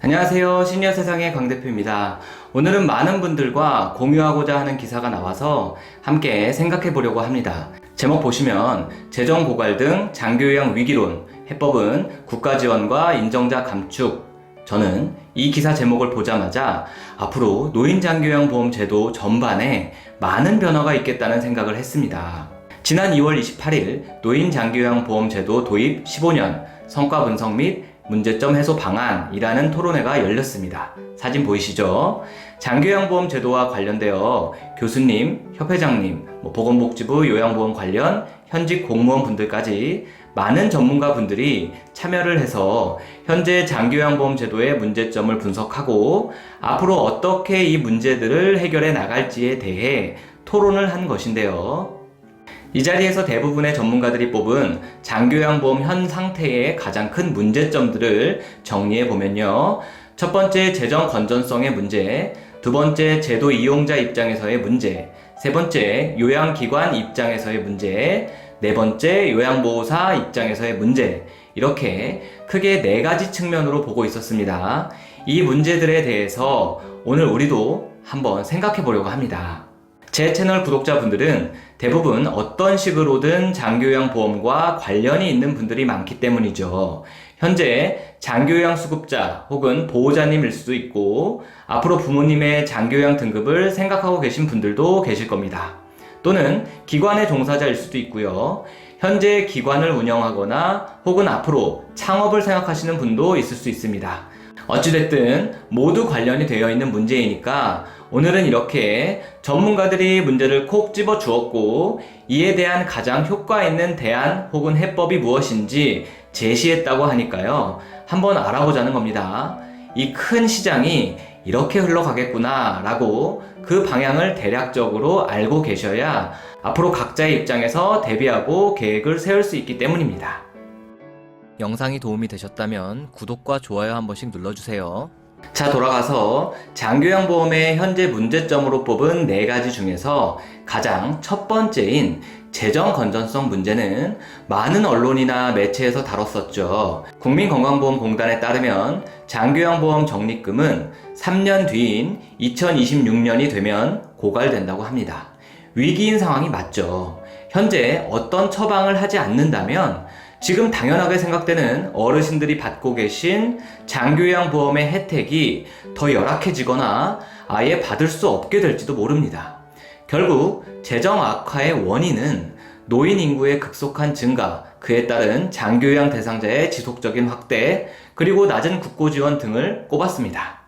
안녕하세요. 시니어 세상의 강 대표입니다. 오늘은 많은 분들과 공유하고자 하는 기사가 나와서 함께 생각해 보려고 합니다. 제목 보시면 재정 고갈 등 장교양 위기론, 해법은 국가 지원과 인정자 감축. 저는 이 기사 제목을 보자마자 앞으로 노인 장교양 보험 제도 전반에 많은 변화가 있겠다는 생각을 했습니다. 지난 2월 28일 노인 장교양 보험 제도 도입 15년 성과 분석 및 문제점 해소 방안이라는 토론회가 열렸습니다. 사진 보이시죠? 장교양보험 제도와 관련되어 교수님, 협회장님, 뭐 보건복지부 요양보험 관련 현직 공무원 분들까지 많은 전문가 분들이 참여를 해서 현재 장교양보험 제도의 문제점을 분석하고 앞으로 어떻게 이 문제들을 해결해 나갈지에 대해 토론을 한 것인데요. 이 자리에서 대부분의 전문가들이 뽑은 장교양보험 현 상태의 가장 큰 문제점들을 정리해 보면요. 첫 번째 재정 건전성의 문제, 두 번째 제도 이용자 입장에서의 문제, 세 번째 요양기관 입장에서의 문제, 네 번째 요양보호사 입장에서의 문제, 이렇게 크게 네 가지 측면으로 보고 있었습니다. 이 문제들에 대해서 오늘 우리도 한번 생각해 보려고 합니다. 제 채널 구독자분들은 대부분 어떤 식으로든 장교양 보험과 관련이 있는 분들이 많기 때문이죠. 현재 장교양 수급자 혹은 보호자님일 수도 있고 앞으로 부모님의 장교양 등급을 생각하고 계신 분들도 계실 겁니다. 또는 기관의 종사자일 수도 있고요. 현재 기관을 운영하거나 혹은 앞으로 창업을 생각하시는 분도 있을 수 있습니다. 어찌됐든 모두 관련이 되어 있는 문제이니까 오늘은 이렇게 전문가들이 문제를 콕 집어 주었고 이에 대한 가장 효과 있는 대안 혹은 해법이 무엇인지 제시했다고 하니까요. 한번 알아보자는 겁니다. 이 큰 시장이 이렇게 흘러가겠구나 라고 그 방향을 대략적으로 알고 계셔야 앞으로 각자의 입장에서 대비하고 계획을 세울 수 있기 때문입니다. 영상이 도움이 되셨다면 구독과 좋아요 한 번씩 눌러주세요. 자, 돌아가서 장교양보험의 현재 문제점으로 뽑은 네 가지 중에서 가장 첫 번째인 재정 건전성 문제는 많은 언론이나 매체에서 다뤘었죠. 국민건강보험공단에 따르면 장교양보험 적립금은 3년 뒤인 2026년이 되면 고갈된다고 합니다. 위기인 상황이 맞죠. 현재 어떤 처방을 하지 않는다면 지금 당연하게 생각되는 어르신들이 받고 계신 장교양 보험의 혜택이 더 열악해지거나 아예 받을 수 없게 될지도 모릅니다. 결국 재정 악화의 원인은 노인 인구의 급속한 증가, 그에 따른 장교양 대상자의 지속적인 확대, 그리고 낮은 국고 지원 등을 꼽았습니다.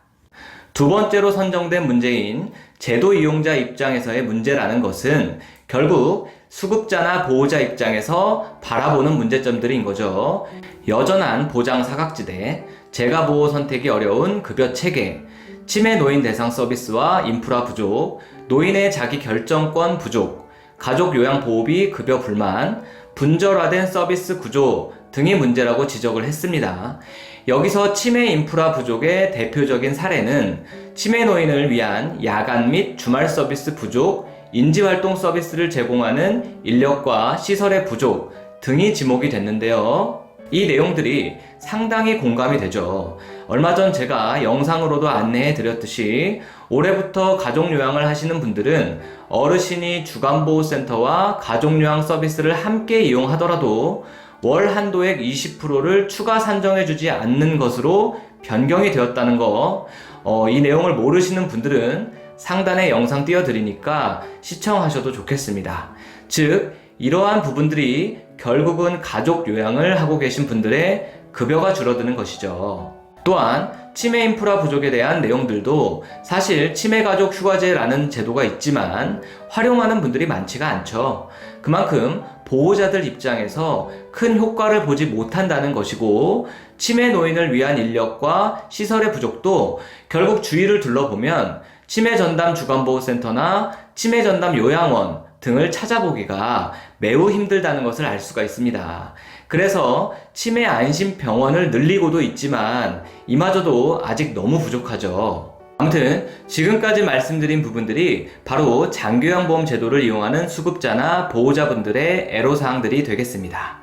두 번째로 선정된 문제인 제도 이용자 입장에서의 문제라는 것은 결국 수급자나 보호자 입장에서 바라보는 문제점들인 거죠. 여전한 보장 사각지대, 재가 보호 선택이 어려운 급여 체계, 치매 노인 대상 서비스와 인프라 부족, 노인의 자기 결정권 부족, 가족 요양 보호비 급여 불만, 분절화된 서비스 구조 등이 문제라고 지적을 했습니다. 여기서 치매 인프라 부족의 대표적인 사례는 치매 노인을 위한 야간 및 주말 서비스 부족, 인지활동 서비스를 제공하는 인력과 시설의 부족 등이 지목이 됐는데요. 이 내용들이 상당히 공감이 되죠. 얼마 전 제가 영상으로도 안내해 드렸듯이 올해부터 가족요양을 하시는 분들은 어르신이 주간보호센터와 가족요양 서비스를 함께 이용하더라도 월 한도액 20%를 추가 산정해 주지 않는 것으로 변경이 되었다는 거, 어, 이 내용을 모르시는 분들은 상단에 영상 띄워드리니까 시청하셔도 좋겠습니다. 즉, 이러한 부분들이 결국은 가족 요양을 하고 계신 분들의 급여가 줄어드는 것이죠. 또한 치매 인프라 부족에 대한 내용들도 사실 치매 가족 휴가제라는 제도가 있지만 활용하는 분들이 많지가 않죠. 그만큼 보호자들 입장에서 큰 효과를 보지 못한다는 것이고 치매 노인을 위한 인력과 시설의 부족도 결국 주위를 둘러보면 치매 전담 주간보호센터나 치매 전담 요양원 등을 찾아보기가 매우 힘들다는 것을 알 수가 있습니다. 그래서 치매 안심 병원을 늘리고도 있지만 이마저도 아직 너무 부족하죠. 아무튼 지금까지 말씀드린 부분들이 바로 장교양보험 제도를 이용하는 수급자나 보호자분들의 애로사항들이 되겠습니다.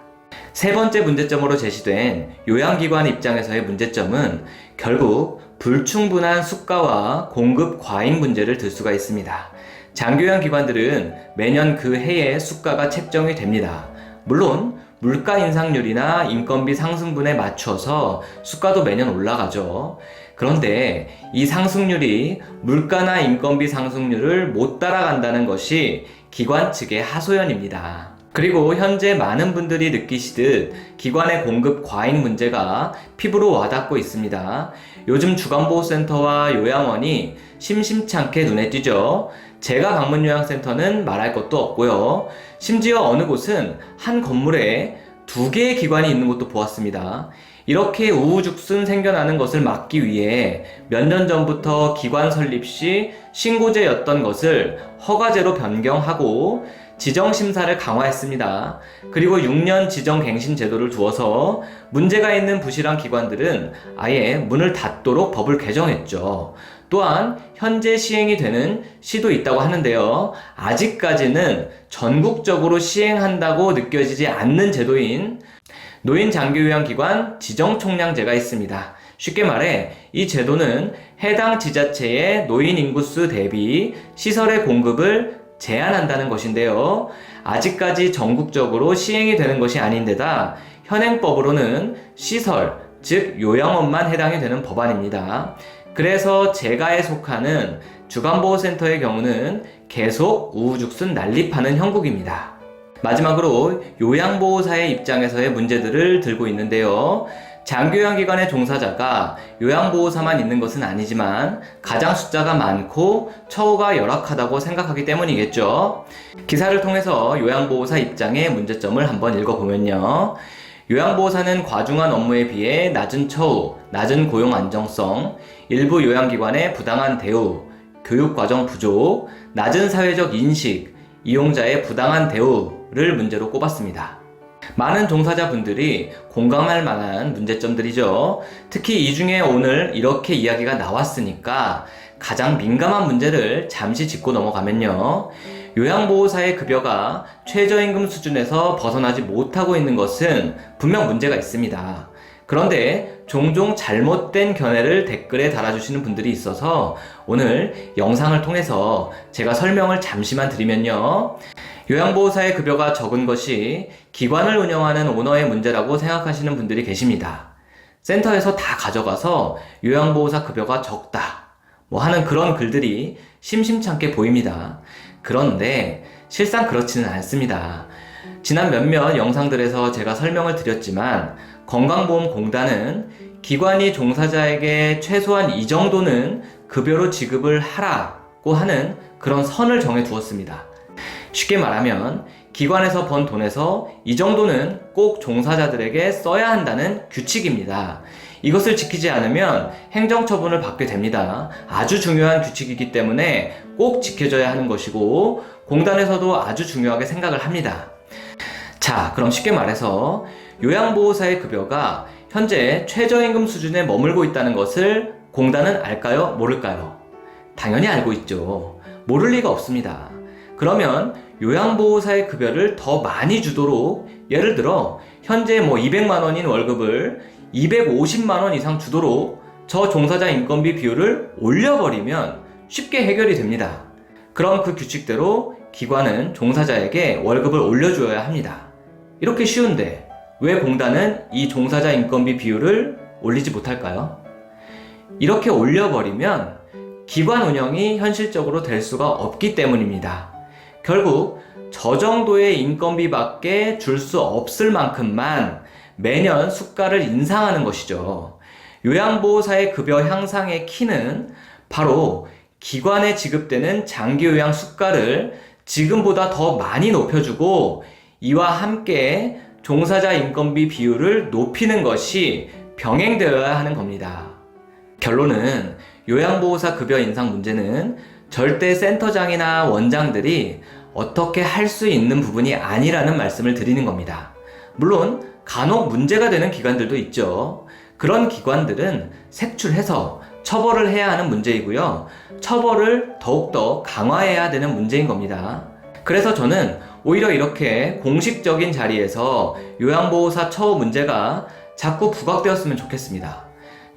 세 번째 문제점으로 제시된 요양기관 입장에서의 문제점은 결국 불충분한 수가와 공급 과잉 문제를 들 수가 있습니다. 장교양 기관들은 매년 그 해의 수가가 책정이 됩니다. 물론 물가 인상률이나 인건비 상승분에 맞춰서 수가도 매년 올라가죠. 그런데 이 상승률이 물가나 인건비 상승률을 못 따라간다는 것이 기관 측의 하소연입니다. 그리고 현재 많은 분들이 느끼시듯 기관의 공급 과잉 문제가 피부로 와닿고 있습니다. 요즘 주간보호센터와 요양원이 심심찮게 눈에 띄죠. 제가 방문 요양센터는 말할 것도 없고요. 심지어 어느 곳은 한 건물에 두 개의 기관이 있는 것도 보았습니다. 이렇게 우후죽순 생겨나는 것을 막기 위해 몇 년 전부터 기관 설립 시 신고제였던 것을 허가제로 변경하고 지정 심사를 강화했습니다. 그리고 6년 지정 갱신 제도를 두어서 문제가 있는 부실한 기관들은 아예 문을 닫도록 법을 개정했죠. 또한 현재 시행이 되는 시도 있다고 하는데요. 아직까지는 전국적으로 시행한다고 느껴지지 않는 제도인 노인 장교요양 기관 지정 총량제가 있습니다. 쉽게 말해 이 제도는 해당 지자체의 노인 인구수 대비 시설의 공급을 제한한다는 것인데요. 아직까지 전국적으로 시행이 되는 것이 아닌데다 현행법으로는 시설, 즉 요양원만 해당이 되는 법안입니다. 그래서 제가에 속하는 주간보호센터의 경우는 계속 우후죽순 난립하는 형국입니다. 마지막으로 요양보호사의 입장에서의 문제들을 들고 있는데요. 장교양기관의 종사자가 요양보호사만 있는 것은 아니지만 가장 숫자가 많고 처우가 열악하다고 생각하기 때문이겠죠. 기사를 통해서 요양보호사 입장의 문제점을 한번 읽어보면요. 요양보호사는 과중한 업무에 비해 낮은 처우, 낮은 고용 안정성, 일부 요양기관의 부당한 대우, 교육과정 부족, 낮은 사회적 인식, 이용자의 부당한 대우를 문제로 꼽았습니다. 많은 종사자분들이 공감할 만한 문제점들이죠. 특히 이 중에 오늘 이렇게 이야기가 나왔으니까 가장 민감한 문제를 잠시 짚고 넘어가면요. 요양보호사의 급여가 최저임금 수준에서 벗어나지 못하고 있는 것은 분명 문제가 있습니다. 그런데 종종 잘못된 견해를 댓글에 달아주시는 분들이 있어서 오늘 영상을 통해서 제가 설명을 잠시만 드리면요. 요양보호사의 급여가 적은 것이 기관을 운영하는 오너의 문제라고 생각하시는 분들이 계십니다. 센터에서 다 가져가서 요양보호사 급여가 적다. 뭐 하는 그런 글들이 심심찮게 보입니다. 그런데 실상 그렇지는 않습니다. 지난 몇몇 영상들에서 제가 설명을 드렸지만 건강보험공단은 기관이 종사자에게 최소한 이 정도는 급여로 지급을 하라고 하는 그런 선을 정해 두었습니다. 쉽게 말하면 기관에서 번 돈에서 이 정도는 꼭 종사자들에게 써야 한다는 규칙입니다. 이것을 지키지 않으면 행정 처분을 받게 됩니다. 아주 중요한 규칙이기 때문에 꼭 지켜져야 하는 것이고 공단에서도 아주 중요하게 생각을 합니다. 자, 그럼 쉽게 말해서 요양보호사의 급여가 현재 최저임금 수준에 머물고 있다는 것을 공단은 알까요? 모를까요? 당연히 알고 있죠. 모를 리가 없습니다. 그러면 요양보호사의 급여를 더 많이 주도록 예를 들어 현재 뭐 200만 원인 월급을 250만 원 이상 주도록 저 종사자 인건비 비율을 올려버리면 쉽게 해결이 됩니다. 그럼 그 규칙대로 기관은 종사자에게 월급을 올려줘야 합니다. 이렇게 쉬운데 왜 공단은 이 종사자 인건비 비율을 올리지 못할까요? 이렇게 올려버리면 기관 운영이 현실적으로 될 수가 없기 때문입니다. 결국 저 정도의 인건비밖에 줄 수 없을 만큼만 매년 수가를 인상하는 것이죠. 요양보호사의 급여 향상의 키는 바로 기관에 지급되는 장기요양 수가를 지금보다 더 많이 높여주고 이와 함께 종사자 인건비 비율을 높이는 것이 병행되어야 하는 겁니다. 결론은 요양보호사 급여 인상 문제는 절대 센터장이나 원장들이 어떻게 할 수 있는 부분이 아니라는 말씀을 드리는 겁니다. 물론 간혹 문제가 되는 기관들도 있죠. 그런 기관들은 색출해서 처벌을 해야 하는 문제이고요. 처벌을 더욱더 강화해야 되는 문제인 겁니다. 그래서 저는 오히려 이렇게 공식적인 자리에서 요양보호사 처우 문제가 자꾸 부각되었으면 좋겠습니다.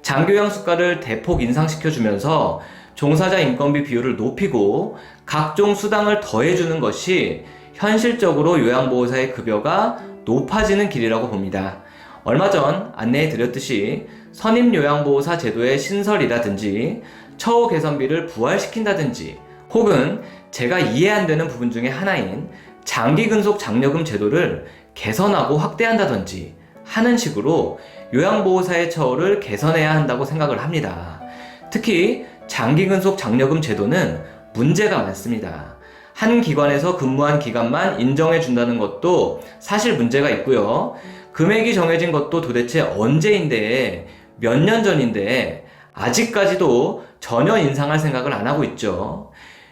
장교양 수가를 대폭 인상시켜주면서 종사자 인건비 비율을 높이고 각종 수당을 더해주는 것이 현실적으로 요양보호사의 급여가 높아지는 길이라고 봅니다. 얼마 전 안내해 드렸듯이 선임요양보호사 제도의 신설이라든지 처우 개선비를 부활시킨다든지 혹은 제가 이해 안 되는 부분 중에 하나인 장기 근속 장려금 제도를 개선하고 확대한다든지 하는 식으로 요양보호사의 처우를 개선해야 한다고 생각을 합니다. 특히 장기근속 장려금 제도는 문제가 많습니다. 한 기관에서 근무한 기간만 인정해 준다는 것도 사실 문제가 있고요. 금액이 정해진 것도 도대체 언제인데 몇 년 전인데 아직까지도 전혀 인상할 생각을 안 하고 있죠.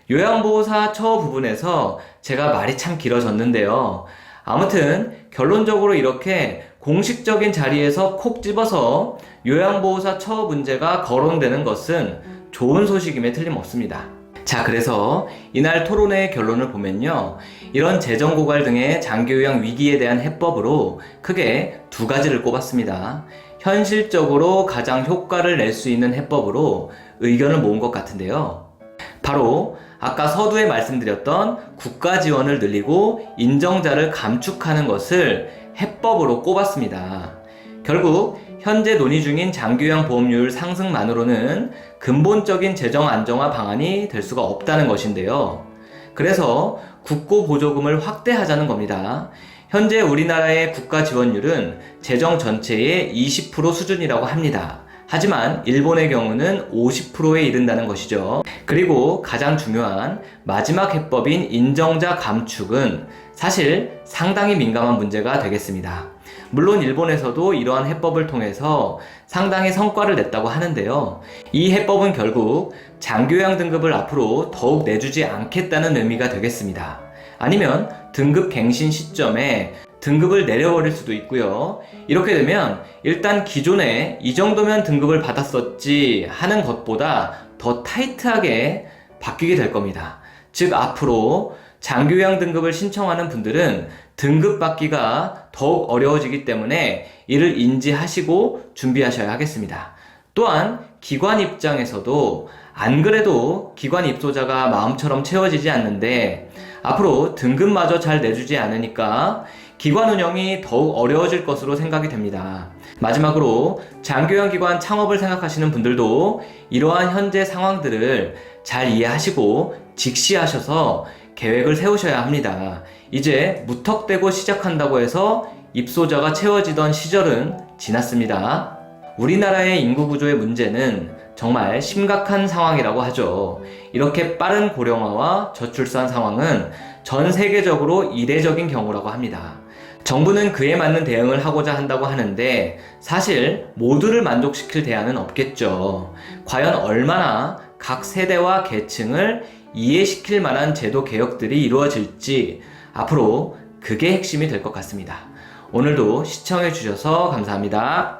요양보호사 처우 부분에서 제가 말이 참 길어졌는데요. 아무튼 결론적으로 이렇게 공식적인 자리에서 콕 집어서 요양보호사 처우 문제가 거론되는 것은 좋은 소식임에 틀림없습니다. 자, 그래서 이날 토론회의 결론을 보면요. 이런 재정 고갈 등의 장기요양 위기에 대한 해법으로 크게 두 가지를 꼽았습니다. 현실적으로 가장 효과를 낼 수 있는 해법으로 의견을 모은 것 같은데요. 바로 아까 서두에 말씀드렸던 국가 지원을 늘리고 인정자를 감축하는 것을 해법으로 꼽았습니다. 결국 현재 논의 중인 장기요양 보험료율 상승만으로는 근본적인 재정 안정화 방안이 될 수가 없다는 것인데요. 그래서 국고 보조금을 확대하자는 겁니다. 현재 우리나라의 국가 지원율은 재정 전체의 20% 수준이라고 합니다. 하지만 일본의 경우는 50%에 이른다는 것이죠. 그리고 가장 중요한 마지막 해법인 인정자 감축은 사실 상당히 민감한 문제가 되겠습니다. 물론 일본에서도 이러한 해법을 통해서 상당히 성과를 냈다고 하는데요. 이 해법은 결국 장교양 등급을 앞으로 더욱 내주지 않겠다는 의미가 되겠습니다. 아니면 등급 갱신 시점에 등급을 내려버릴 수도 있고요. 이렇게 되면 일단 기존에 이 정도면 등급을 받았었지 하는 것보다 더 타이트하게 바뀌게 될 겁니다. 즉 앞으로 장교양 등급을 신청하는 분들은 등급 받기가 더욱 어려워지기 때문에 이를 인지하시고 준비하셔야 하겠습니다. 또한 기관 입장에서도 안 그래도 기관 입소자가 마음처럼 채워지지 않는데 앞으로 등급마저 잘 내주지 않으니까 기관 운영이 더욱 어려워질 것으로 생각이 됩니다. 마지막으로 장교양 기관 창업을 생각하시는 분들도 이러한 현재 상황들을 잘 이해하시고 직시하셔서 계획을 세우셔야 합니다. 이제 무턱대고 시작한다고 해서 입소자가 채워지던 시절은 지났습니다. 우리나라의 인구 구조의 문제는 정말 심각한 상황이라고 하죠. 이렇게 빠른 고령화와 저출산 상황은 전 세계적으로 이례적인 경우라고 합니다. 정부는 그에 맞는 대응을 하고자 한다고 하는데 사실 모두를 만족시킬 대안은 없겠죠. 과연 얼마나 각 세대와 계층을 이해시킬 만한 제도 개혁들이 이루어질지 앞으로 그게 핵심이 될 것 같습니다. 오늘도 시청해 주셔서 감사합니다.